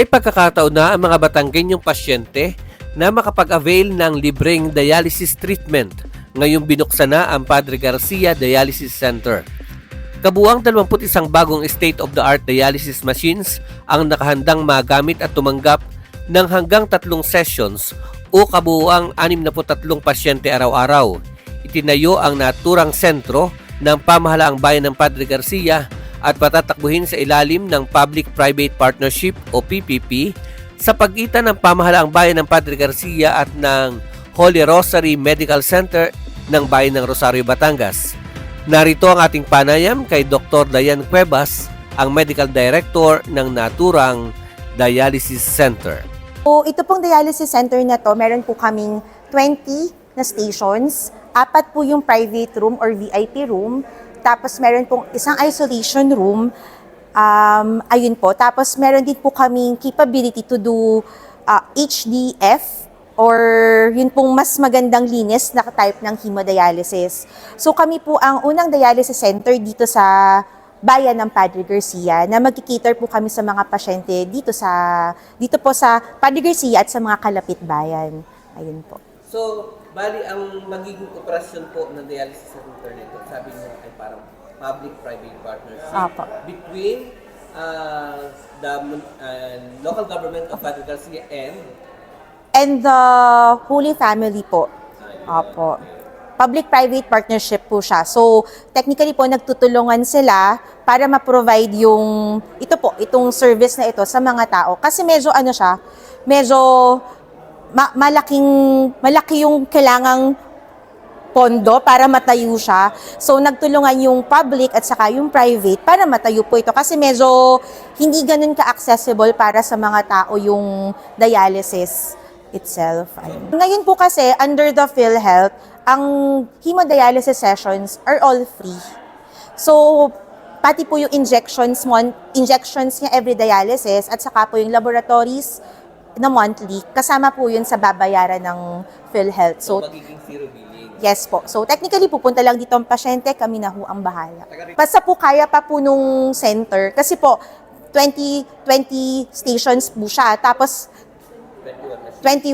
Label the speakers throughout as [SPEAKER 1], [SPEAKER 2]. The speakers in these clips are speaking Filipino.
[SPEAKER 1] May pagkakataon na ang mga Batanggenyong pasyente na makapag-avail ng libreng dialysis treatment ngayong binuksan na ang Padre Garcia Dialysis Center. Kabuang 21 bagong state-of-the-art dialysis machines ang nakahandang magamit at tumanggap ng hanggang tatlong sessions o kabuuang 63 pasyente araw-araw. Itinayo ang naturang sentro ng pamahalaang bayan ng Padre Garcia at patatakbuhin sa ilalim ng Public-Private Partnership o PPP sa pagitan ng pamahalaang bayan ng Padre Garcia at ng Holy Rosary Medical Center ng bayan ng Rosario, Batangas. Narito ang ating panayam kay Dr. Dayan Cuevas, ang Medical Director ng naturang Dialysis Center.
[SPEAKER 2] So, ito pong dialysis center na to, meron po kaming 20 na stations. Apat po yung private room or VIP room. Tapos meron pong isang isolation room. Um, ayun po. Tapos meron din po kaming capability to do uh, HDF or yun pong mas magandang linis na type ng hemodialysis. So kami po ang unang dialysis center dito sa bayan ng Padre Garcia na magkikater po kami sa mga pasyente dito sa dito po sa Padre Garcia at sa mga kalapit bayan. Ayun po.
[SPEAKER 1] So, bali ang magiging operasyon po ng dialysis center nito, sabi niyo ay parang public-private partnership
[SPEAKER 2] Apo.
[SPEAKER 1] between uh, the uh, local government of Padre Garcia and
[SPEAKER 2] And the Holy Family po. Opo. Public-private partnership po siya. So, technically po, nagtutulungan sila para ma-provide yung, ito po, itong service na ito sa mga tao. Kasi medyo ano siya, medyo ma- malaking, malaki yung kailangang pondo para matayo siya. So, nagtulungan yung public at saka yung private para matayo po ito. Kasi medyo hindi ganun ka-accessible para sa mga tao yung dialysis itself. Ayun. Ngayon po kasi, under the PhilHealth, ang hemodialysis sessions are all free. So, pati po yung injections, mon- injections niya every dialysis at saka po yung laboratories na monthly, kasama po yun sa babayaran ng PhilHealth. So,
[SPEAKER 1] magiging zero billing.
[SPEAKER 2] Yes po. So technically pupunta lang dito ang pasyente, kami na ho ang bahala. Basta po kaya pa po nung center kasi po 20 20 stations po siya. Tapos 20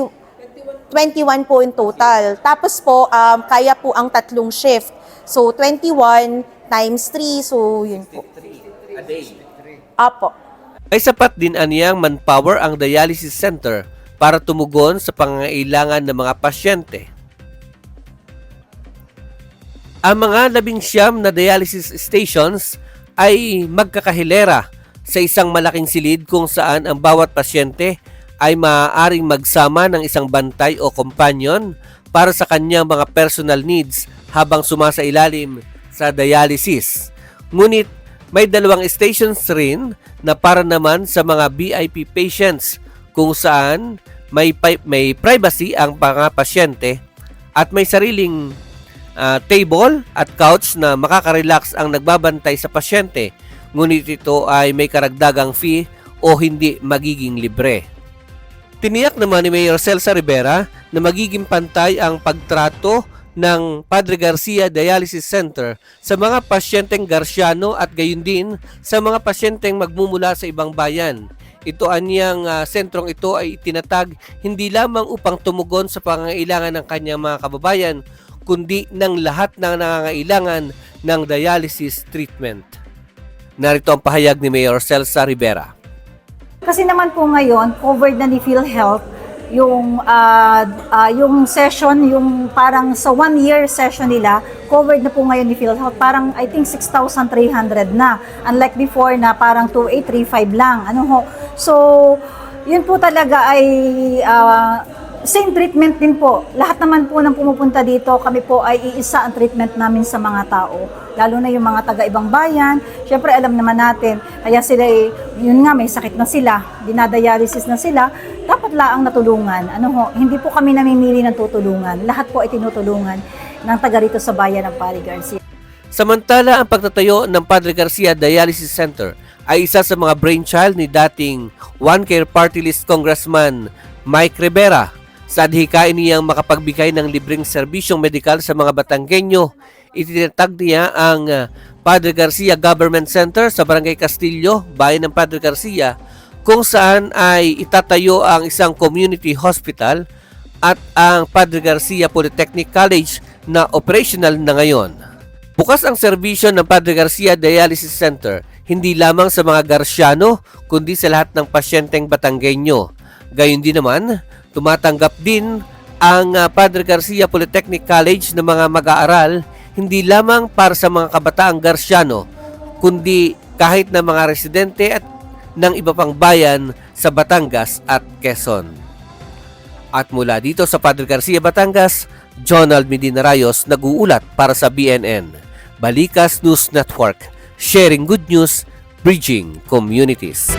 [SPEAKER 2] 21 po in total. Tapos po um, kaya po ang tatlong shift. So 21 times 3 so yun po.
[SPEAKER 1] A day.
[SPEAKER 2] Apo.
[SPEAKER 1] May sapat din aniyang manpower ang dialysis center para tumugon sa pangangailangan ng mga pasyente. Ang mga labing siyam na dialysis stations ay magkakahilera sa isang malaking silid kung saan ang bawat pasyente ay maaaring magsama ng isang bantay o companion para sa kanyang mga personal needs habang sumasailalim sa dialysis. Ngunit may dalawang stations rin na para naman sa mga VIP patients kung saan may, may privacy ang mga pasyente at may sariling ah, table at couch na makaka-relax ang nagbabantay sa pasyente. Ngunit ito ay may karagdagang fee o hindi magiging libre. Tiniyak naman ni Mayor Celsa Rivera na magiging pantay ang pagtrato ng Padre Garcia Dialysis Center sa mga pasyenteng Garciano at gayon din sa mga pasyenteng magmumula sa ibang bayan. Ito anyang ah, sentrong ito ay itinatag hindi lamang upang tumugon sa pangangailangan ng kanyang mga kababayan, kundi ng lahat ng nangangailangan ng dialysis treatment. Narito ang pahayag ni Mayor Celsa Rivera.
[SPEAKER 3] Kasi naman po ngayon, covered na ni PhilHealth yung ah, ah, yung session, yung parang sa one year session nila, covered na po ngayon ni PhilHealth. Parang I think 6,300 na. Unlike before na parang 2,835 lang. Ano ho? So, yun po talaga ay ah, same treatment din po. Lahat naman po ng pumupunta dito, kami po ay iisa ang treatment namin sa mga tao. Lalo na yung mga taga-ibang bayan. Siyempre, alam naman natin, kaya sila, eh, yun nga, may sakit na sila, dinadialysis na sila, dapat laang natulungan. Ano ho, hindi po kami namimili ng tutulungan. Lahat po ay tinutulungan ng taga rito sa bayan ng Pari Garcia.
[SPEAKER 1] Samantala, ang pagtatayo ng Padre Garcia Dialysis Center ay isa sa mga brainchild ni dating One Care Party List Congressman Mike Rivera. Sa adhikain niyang makapagbigay ng libreng serbisyong medikal sa mga Batanggenyo, itinatag niya ang uh, Padre Garcia Government Center sa Barangay Castillo, bayan ng Padre Garcia, kung saan ay itatayo ang isang community hospital at ang Padre Garcia Polytechnic College na operational na ngayon. Bukas ang serbisyo ng Padre Garcia Dialysis Center hindi lamang sa mga Garciano kundi sa lahat ng pasyenteng Batanggenyo. Gayun din naman, tumatanggap din ang ah, Padre Garcia Polytechnic College ng mga mag-aaral hindi lamang para sa mga kabataang Garciano kundi kahit na mga residente at ng iba pang bayan sa Batangas at Quezon. At mula dito sa Padre Garcia, Batangas, Jonald Medina Rayos nag-uulat para sa BNN. Balikas News Network, sharing good news, bridging communities.